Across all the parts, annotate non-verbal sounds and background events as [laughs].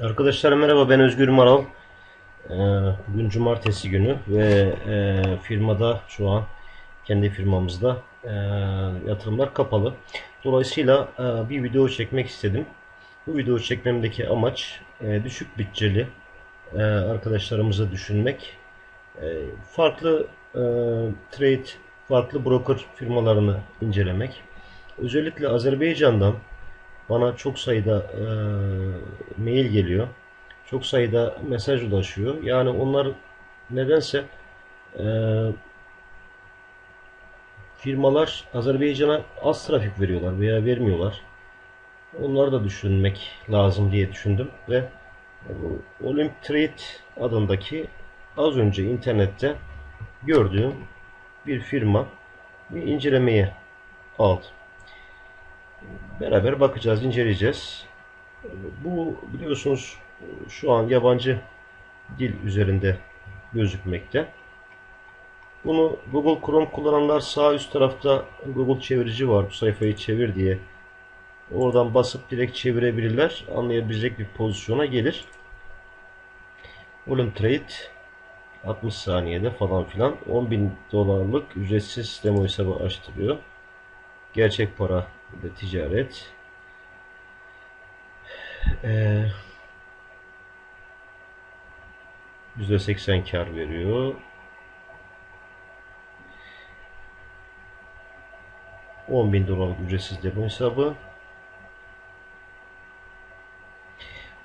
Arkadaşlar merhaba ben Özgür Maral. Ee, Bugün cumartesi günü ve e, firmada şu an kendi firmamızda e, yatırımlar kapalı. Dolayısıyla e, bir video çekmek istedim. Bu video çekmemdeki amaç düşük bütçeli arkadaşlarımızı düşünmek. Farklı trade, farklı broker firmalarını incelemek. Özellikle Azerbaycan'dan bana çok sayıda e, mail geliyor. Çok sayıda mesaj ulaşıyor. Yani onlar nedense e, firmalar Azerbaycan'a az trafik veriyorlar veya vermiyorlar. Onları da düşünmek lazım diye düşündüm ve bu Olymp Trade adındaki az önce internette gördüğüm bir firma bir incelemeye aldım. Beraber bakacağız, inceleyeceğiz. Bu biliyorsunuz şu an yabancı dil üzerinde gözükmekte. Bunu Google Chrome kullananlar sağ üst tarafta Google çevirici var. Bu sayfayı çevir diye. Oradan basıp direkt çevirebilirler. Anlayabilecek bir pozisyona gelir. Volume Trade 60 saniyede falan filan 10.000 dolarlık ücretsiz demo hesabı açtırıyor. Gerçek para ve ticaret. Ee, %80 kar veriyor. 10.000 dolarlık ücretsiz demo hesabı.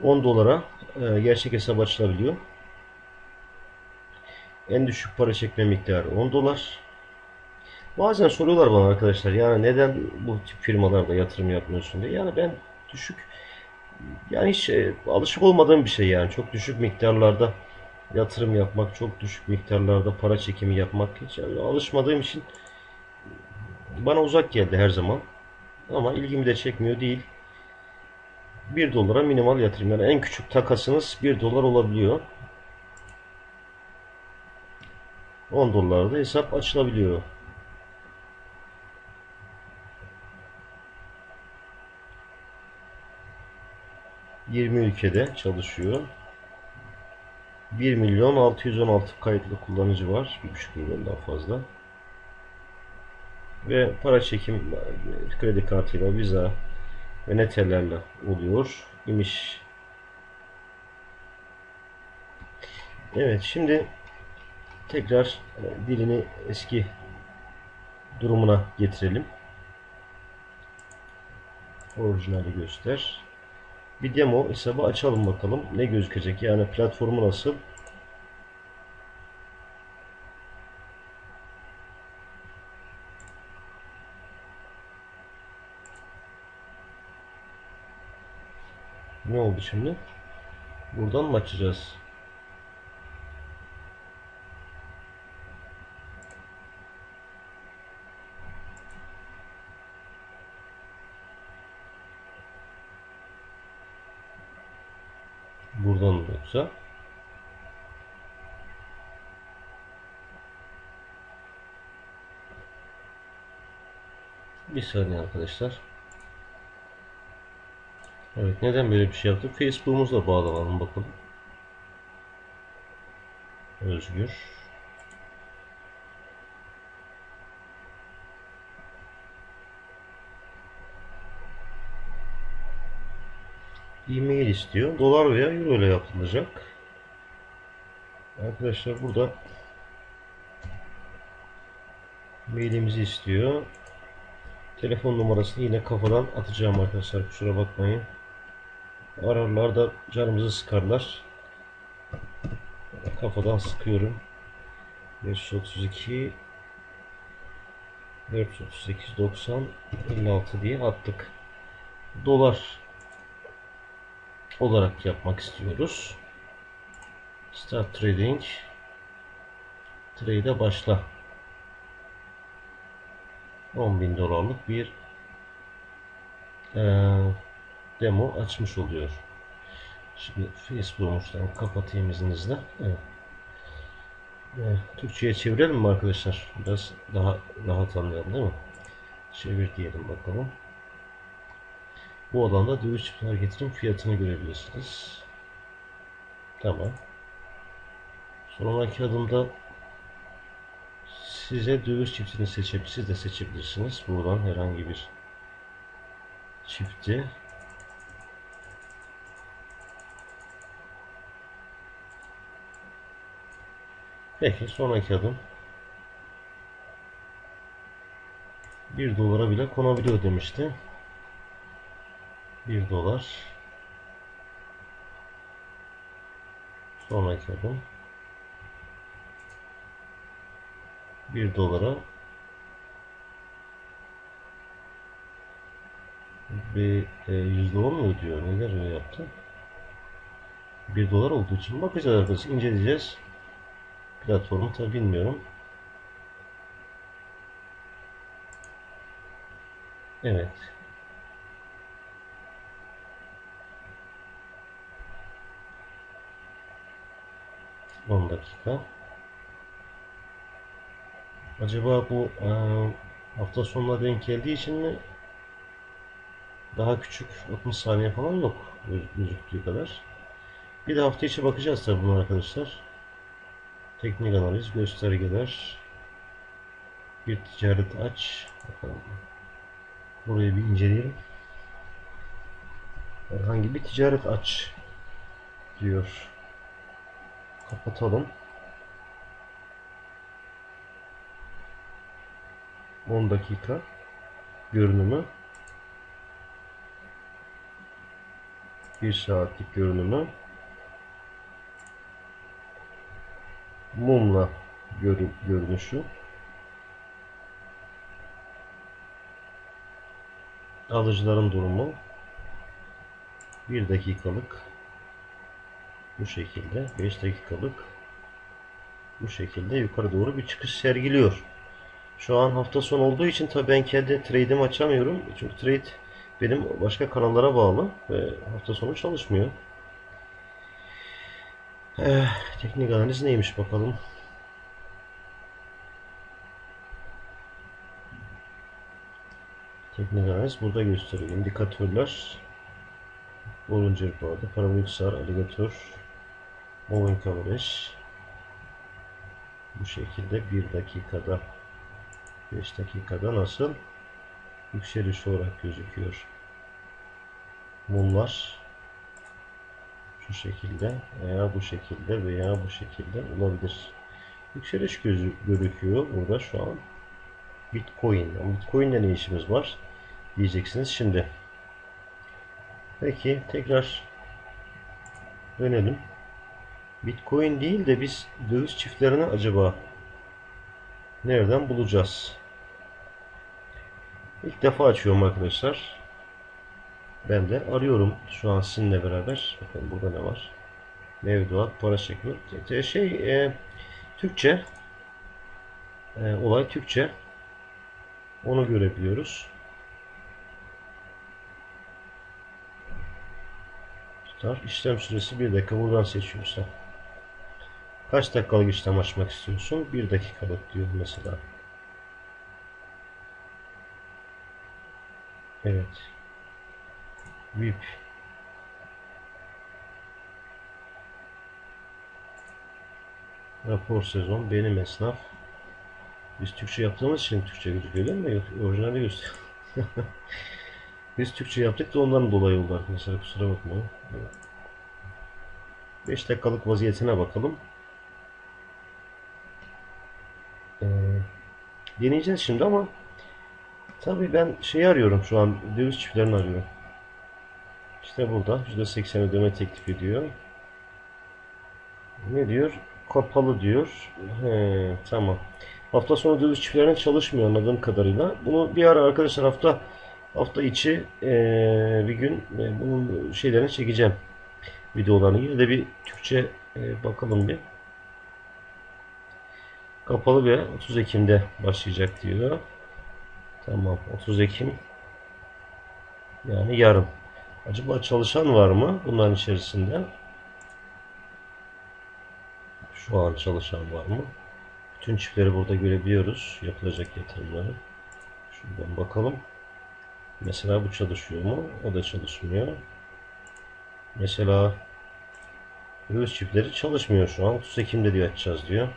10 dolara e, gerçek hesap açılabiliyor. En düşük para çekme miktarı 10 dolar. Bazen soruyorlar bana arkadaşlar yani neden bu tip firmalarda yatırım yapmıyorsun diye. Yani ben düşük yani hiç e, alışık olmadığım bir şey yani çok düşük miktarlarda yatırım yapmak, çok düşük miktarlarda para çekimi yapmak hiç yani alışmadığım için bana uzak geldi her zaman. Ama ilgimi de çekmiyor değil. 1 dolara minimal yatırım. Yani en küçük takasınız 1 dolar olabiliyor. 10 dolarda hesap açılabiliyor. 20 ülkede çalışıyor. 1 milyon 616 kayıtlı kullanıcı var. 1,5 milyondan fazla. Ve para çekim kredi kartıyla, Visa ve netelerle oluyor imiş. Evet şimdi tekrar e, dilini eski durumuna getirelim. Orijinali göster. Bir demo hesabı açalım bakalım ne gözükecek yani platformu nasıl Ne oldu şimdi? Buradan mı açacağız? Buradan mı yoksa? Bir saniye arkadaşlar. Evet neden böyle bir şey yaptık? Facebook'umuzla bağlanalım bakalım. Özgür. E-mail istiyor. Dolar veya euro ile yapılacak. Arkadaşlar burada mailimizi istiyor. Telefon numarasını yine kafadan atacağım arkadaşlar. Kusura bakmayın. Ararlar da canımızı sıkarlar. Kafadan sıkıyorum. 532 438 90 56 diye attık. Dolar olarak yapmak istiyoruz. Start Trading Trade'e başla. 10.000 dolarlık bir e, demo açmış oluyor. Şimdi Facebook'umuzdan kapatayım izninizle. Evet. E, Türkçe'ye çevirelim mi arkadaşlar? Biraz daha rahat anlayalım değil mi? Çevir diyelim bakalım. Bu alanda döviz çift hareketinin fiyatını görebilirsiniz. Tamam. Sonraki adımda size döviz çiftini seçip siz de seçebilirsiniz. Buradan herhangi bir çifti Peki sonraki adım 1 dolara bile konabiliyor demişti. 1 dolar sonraki adım 1 dolara bir e, yüzde on mu ödüyor? Neler öyle yaptı? 1 dolar olduğu için bakacağız arkadaşlar. inceleyeceğiz. Platformu tabi bilmiyorum. Evet. On dakika. Acaba bu e, hafta sonuna denk geldiği için mi daha küçük 60 saniye falan yok göz- gözüktüğü kadar. Bir de hafta içi bakacağız tabi buna arkadaşlar. Teknik analiz, göstergeler, bir ticaret aç. Bakalım. Burayı bir inceleyelim. Herhangi bir ticaret aç diyor. Kapatalım. 10 dakika görünümü. 1 saatlik görünümü. Mumla görü- görünüşü. Alıcıların durumu. 1 dakikalık bu şekilde 5 dakikalık bu şekilde yukarı doğru bir çıkış sergiliyor. Şu an hafta sonu olduğu için tabii ben kendi trade'imi açamıyorum. Çünkü trade benim başka kanallara bağlı ve hafta sonu çalışmıyor. Eh, teknik analiz neymiş bakalım. Teknik analiz burada gösteriyor. İndikatörler Bollinger Bandı, Parabolik SAR, Alligator, Moving Average bu şekilde 1 dakikada 5 dakikada nasıl yükseliş olarak gözüküyor. Mumlar şu şekilde veya bu şekilde veya bu şekilde olabilir. Yükseliş gözü gözüküyor burada şu an. Bitcoin. Bitcoin'le ne işimiz var? Diyeceksiniz şimdi. Peki tekrar dönelim. Bitcoin değil de biz döviz çiftlerini acaba nereden bulacağız? İlk defa açıyorum arkadaşlar. Ben de arıyorum şu an sizinle beraber. Bakın burada ne var? Mevduat, para çekimi. Te- Şey, e, Türkçe. E, olay Türkçe. Onu görebiliyoruz. Tutar. İşlem süresi 1 dakika. Buradan seçiyorsun. Kaç dakikalık işlem açmak istiyorsun? 1 dakikalık diyor mesela. Evet. VIP. Rapor sezon. Benim esnaf. Biz Türkçe yaptığımız için Türkçe gözüküyor değil mi? Yok, orijinali gösteriyor. [laughs] Biz Türkçe yaptık da ondan dolayı oldu arkadaşlar. Kusura bakmayın. 5 dakikalık vaziyetine bakalım. Deneyeceğiz şimdi ama tabii ben şeyi arıyorum şu an. Döviz çiftlerini arıyorum. İşte burada %80 ödeme teklif ediyor. Ne diyor? Kapalı diyor. He, tamam. Hafta sonu döviz çiftlerine çalışmıyor anladığım kadarıyla. Bunu bir ara arkadaşlar hafta hafta içi eee, bir gün e, bunun şeylerini çekeceğim. Videolarını. Yine de bir Türkçe e, bakalım bir. Kapalı bir 30 Ekim'de başlayacak diyor. Tamam 30 Ekim yani yarın. Acaba çalışan var mı bunların içerisinde? Şu an çalışan var mı? Bütün çiftleri burada görebiliyoruz. Yapılacak yatırımları. Şuradan bakalım. Mesela bu çalışıyor mu? O da çalışmıyor. Mesela Göğüs çiftleri çalışmıyor şu an. 30 Ekim'de diyor açacağız diyor.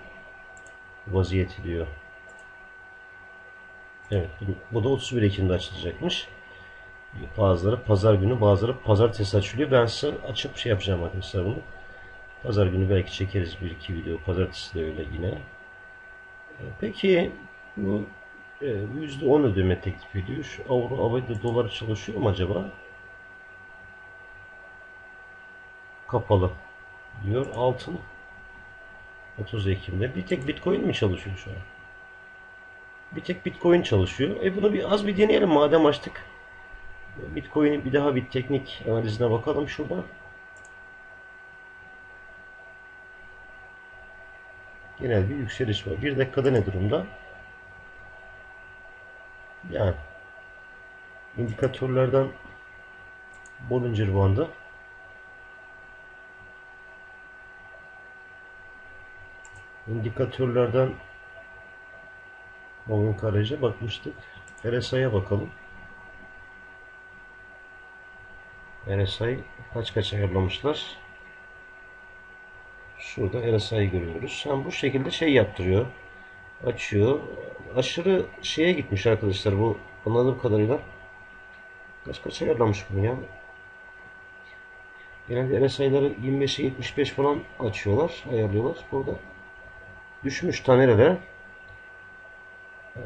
Vaziyeti diyor. Evet bu, da 31 Ekim'de açılacakmış. Bazıları pazar günü bazıları pazartesi açılıyor. Ben size açıp şey yapacağım arkadaşlar bunu. Pazar günü belki çekeriz bir iki video. Pazartesi de öyle yine. E, Peki bu e, %10 ödeme teklif ediyor. Avro havayla dolar çalışıyor mu acaba? Kapalı diyor. Altın 30 Ekim'de. Bir tek Bitcoin mi çalışıyor şu an? Bir tek Bitcoin çalışıyor. E bunu bir az bir deneyelim madem açtık. Bitcoin'in bir daha bir teknik analizine bakalım şurada. Genel bir yükseliş var. Bir dakikada ne durumda? Yani indikatörlerden Bollinger Bandı indikatörlerden Moving Average'e bakmıştık. RSI'ye bakalım. RSI kaç kaç ayarlamışlar? Şurada RSI'yi görüyoruz. Hem bu şekilde şey yaptırıyor. Açıyor. Aşırı şeye gitmiş arkadaşlar bu anladığım kadarıyla. Kaç kaç ayarlamış bunu ya? Genelde RSI'ları 25'e 75 falan açıyorlar, ayarlıyorlar. Burada düşmüş ta nerede? Ee,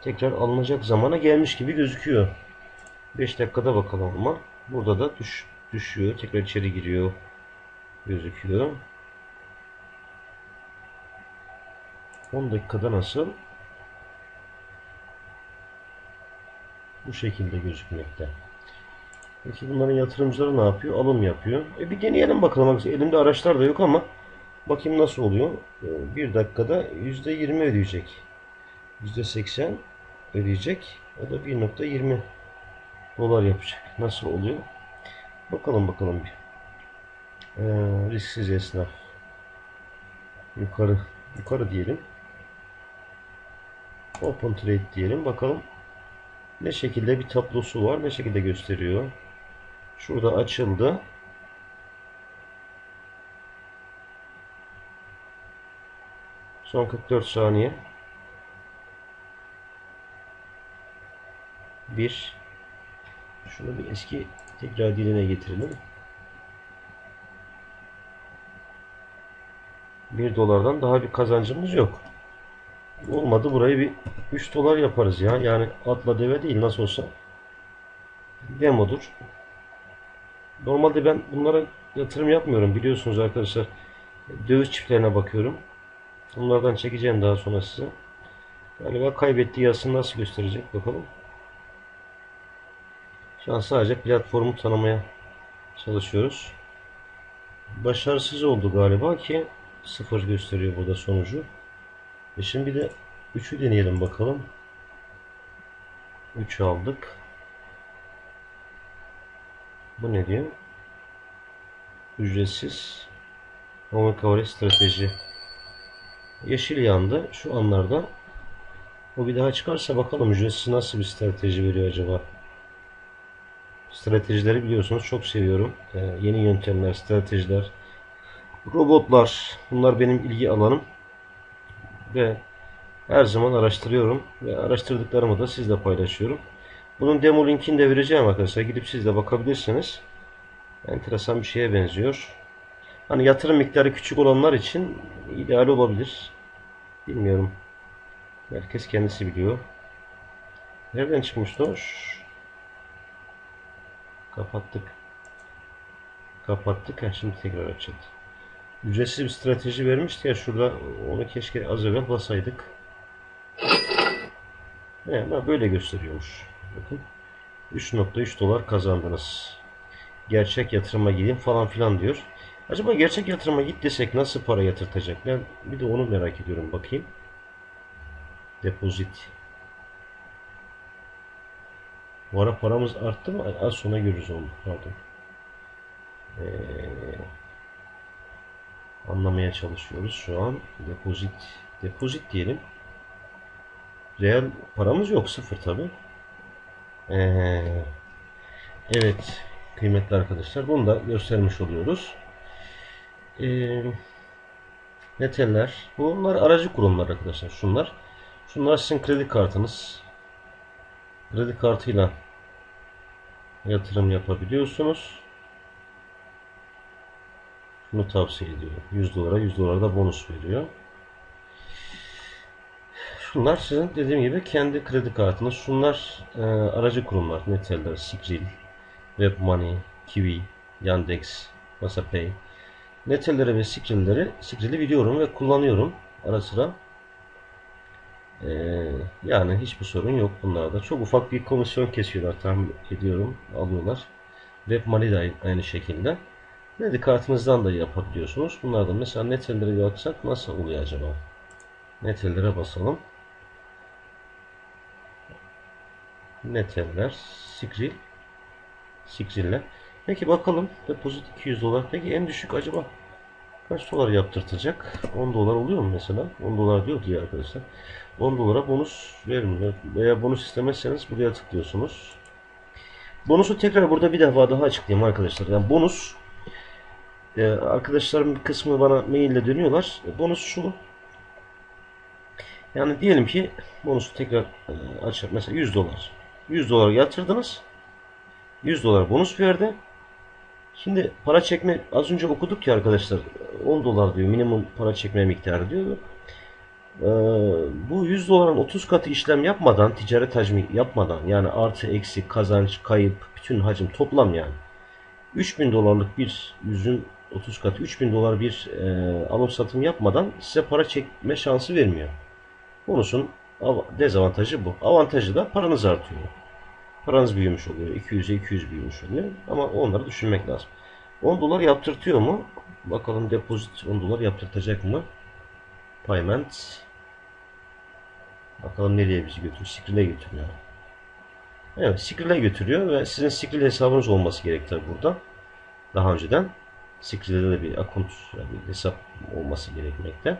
tekrar alınacak zamana gelmiş gibi gözüküyor. 5 dakikada bakalım ama burada da düş, düşüyor. Tekrar içeri giriyor. Gözüküyor. 10 dakikada nasıl? Bu şekilde gözükmekte. Peki bunların yatırımcıları ne yapıyor? Alım yapıyor. E bir deneyelim bakalım. Bak, Elimde araçlar da yok ama bakayım nasıl oluyor. E, Bir dakikada %20 ödeyecek. %80 ödeyecek. O da 1.20 dolar yapacak. Nasıl oluyor? Bakalım bakalım bir. Ee, risksiz esnaf. Yukarı yukarı diyelim. Open trade diyelim. Bakalım ne şekilde bir tablosu var. Ne şekilde gösteriyor. Şurada açıldı. Son 44 saniye. 1 Şunu bir eski tekrar diline getirelim. 1 dolardan daha bir kazancımız yok. Olmadı burayı bir 3 dolar yaparız ya. Yani atla deve değil nasıl olsa. Demodur. Normalde ben bunlara yatırım yapmıyorum biliyorsunuz arkadaşlar. Döviz çiftlerine bakıyorum. Bunlardan çekeceğim daha sonra size. Galiba kaybettiği yazısını nasıl gösterecek bakalım. Şu an sadece platformu tanımaya çalışıyoruz. Başarısız oldu galiba ki sıfır gösteriyor burada sonucu. E şimdi bir de 3'ü deneyelim bakalım. 3 aldık. Bu ne diyor? Ücretsiz coverage strateji. Yeşil yandı. Şu anlarda o bir daha çıkarsa bakalım ücretsiz nasıl bir strateji veriyor acaba? Stratejileri biliyorsunuz çok seviyorum. Ee, yeni yöntemler, stratejiler, robotlar bunlar benim ilgi alanım. Ve her zaman araştırıyorum ve araştırdıklarımı da sizle paylaşıyorum. Bunun demo linkini de vereceğim arkadaşlar. Gidip siz de bakabilirsiniz. Enteresan bir şeye benziyor. Hani yatırım miktarı küçük olanlar için ideal olabilir. Bilmiyorum. Herkes kendisi biliyor. Nereden çıkmıştı o? Kapattık. Kapattık. Ha, şimdi tekrar açıldı. Ücretsiz bir strateji vermişti ya şurada. Onu keşke az evvel basaydık. Evet, böyle gösteriyormuş. Bakın. 3.3 dolar kazandınız. Gerçek yatırıma gidin falan filan diyor. Acaba gerçek yatırıma git desek nasıl para yatırtacak? Ben bir de onu merak ediyorum. Bakayım. Depozit. Bu ara paramız arttı mı? Az sonra görürüz onu. Pardon. Ee, anlamaya çalışıyoruz şu an. Depozit. Depozit diyelim. Reel paramız yok. Sıfır tabi. Ee, evet. kıymetli arkadaşlar. Bunu da göstermiş oluyoruz. Ee, Neteller. Bunlar aracı kurumlar arkadaşlar. Şunlar. Şunlar sizin kredi kartınız. Kredi kartıyla yatırım yapabiliyorsunuz. Bunu tavsiye ediyorum. 100 dolara 100 dolara da bonus veriyor. Şunlar sizin dediğim gibi kendi kredi kartınız. Şunlar e, aracı kurumlar. Neteller, Sigril, WebMoney, Kiwi, Yandex, WhatsApp Netelleri ve Sigril'leri Sigril'i biliyorum ve kullanıyorum ara sıra. Ee, yani hiçbir sorun yok bunlarda. Çok ufak bir komisyon kesiyorlar tahmin ediyorum. Alıyorlar. WebMoney de aynı şekilde. Kredi kartınızdan da yapabiliyorsunuz. Bunlardan mesela netellere baksak nasıl oluyor acaba? Netellere basalım. Neteller, Sigril, Sigril'le. Peki bakalım depozit 200 dolar. Peki en düşük acaba kaç dolar yaptırtacak? 10 dolar oluyor mu mesela? 10 dolar diyor diye arkadaşlar. 10 dolara bonus vermiyor. Veya bonus istemezseniz buraya tıklıyorsunuz. Bonusu tekrar burada bir defa daha açıklayayım arkadaşlar. Yani bonus ee, arkadaşlarım bir kısmı bana maille dönüyorlar. E, bonus şu. Yani diyelim ki bonusu tekrar e, açar. Mesela 100 dolar. 100 dolar yatırdınız. 100 dolar bonus verdi. Şimdi para çekme az önce okuduk ya arkadaşlar 10 dolar diyor minimum para çekme miktarı diyor. Ee, bu 100 doların 30 katı işlem yapmadan ticaret hacmi yapmadan yani artı eksi kazanç kayıp bütün hacim toplam yani 3000 dolarlık bir yüzün 30 katı 3000 dolar bir e, alım satım yapmadan size para çekme şansı vermiyor. Bonusun dezavantajı bu. Avantajı da paranız artıyor. Paranız büyümüş oluyor. 200'e 200 büyümüş oluyor. Ama onları düşünmek lazım. 10 dolar yaptırtıyor mu? Bakalım depozit 10 dolar yaptırtacak mı? Payment. Bakalım nereye bizi götürüyor? Skrill'e götürüyor. Evet Skrill'e götürüyor ve sizin Skrill hesabınız olması gerektir burada. Daha önceden Skrill'de de bir akont, yani bir hesap olması gerekmekte.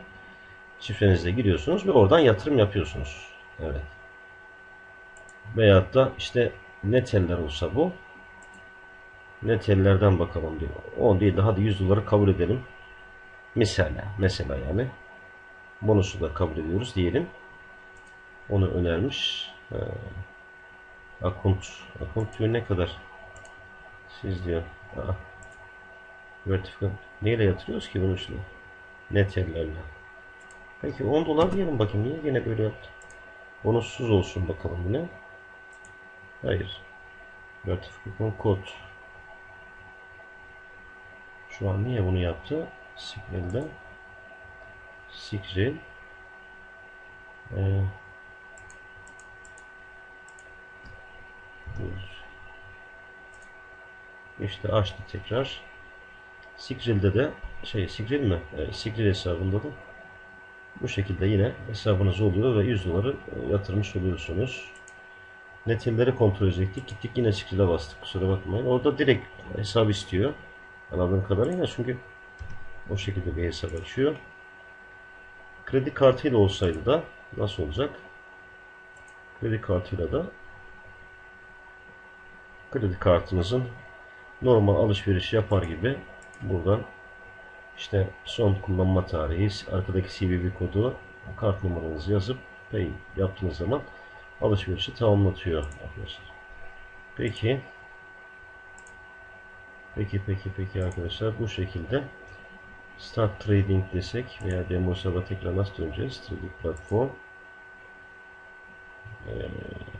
Şifrenizle giriyorsunuz ve oradan yatırım yapıyorsunuz. Evet. Veyahut da işte neteller olsa bu. Netellerden bakalım diyor. 10 değil de hadi 100 doları kabul edelim. Mesela, mesela yani. Bonusu da kabul ediyoruz diyelim. Onu önermiş. Ee, akont. Diyor ne kadar? Siz diyor. Aa. Vertical. Neyle yatırıyoruz ki bunu şimdi? Netellerle. Peki 10 dolar diyelim bakayım. Niye yine böyle yaptı? Bonussuz olsun bakalım bu ne? Hayır. Vertifikasyon kod. Şu an niye bunu yaptı? Signal'de. Signal. Ee, işte açtı tekrar. Sigril'de de şey Sigril mi? E, Sigril hesabında da bu şekilde yine hesabınız oluyor ve 100 doları e, yatırmış oluyorsunuz. Netilleri kontrol edecektik. Gittik yine Sigril'e bastık. Kusura bakmayın. Orada direkt hesap istiyor. Anladığım kadarıyla çünkü o şekilde bir hesap açıyor. Kredi kartıyla olsaydı da nasıl olacak? Kredi kartıyla da kredi kartınızın normal alışveriş yapar gibi buradan işte son kullanma tarihi, arkadaki CVV kodu, kart numaranızı yazıp pay yaptığınız zaman alışverişi tamamlatıyor arkadaşlar. Peki Peki peki peki arkadaşlar bu şekilde Start Trading desek veya demo hesaba tekrar nasıl döneceğiz? Trading platform ee,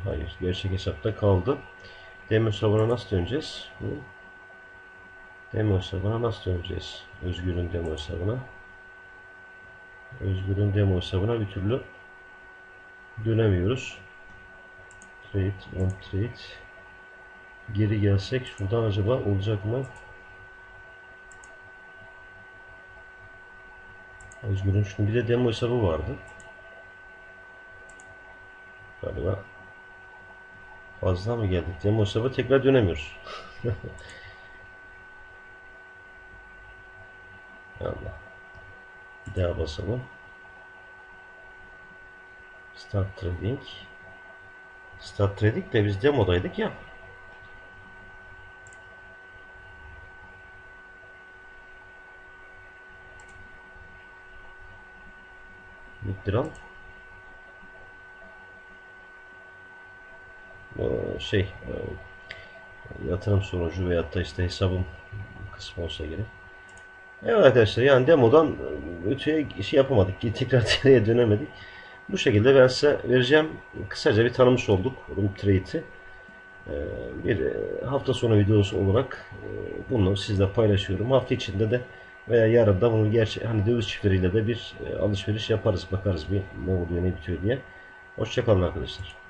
hayır gerçek hesapta kaldı. Demo hesabına nasıl döneceğiz? Hı? Demo hesabına nasıl döneceğiz? Özgür'ün demo hesabına. Özgür'ün demo hesabına bir türlü dönemiyoruz. Trade on trade. Geri gelsek şuradan acaba olacak mı? Özgür'ün şimdi bir de demo hesabı vardı. Galiba fazla mı geldik? Demo hesabı tekrar dönemiyoruz. [laughs] Allah. Bir daha basalım. Start Trading. Start Trading de biz demodaydık ya. Miktiran. Ee, şey e, yatırım sonucu veyahut da işte hesabım kısmı olsa gerek. Evet arkadaşlar yani demodan e, öteye şey yapamadık. [laughs] Tekrar [laughs] TL'ye dönemedik. Bu şekilde ben size vereceğim. Kısaca bir tanımış olduk Room Trade'i. Ee, Bir e, hafta sonu videosu olarak e, bunu sizle paylaşıyorum. Hafta içinde de veya yarın da bunu gerçi hani döviz çiftleriyle de bir e, alışveriş yaparız. Bakarız bir ne oluyor ne bitiyor diye. Hoşçakalın arkadaşlar.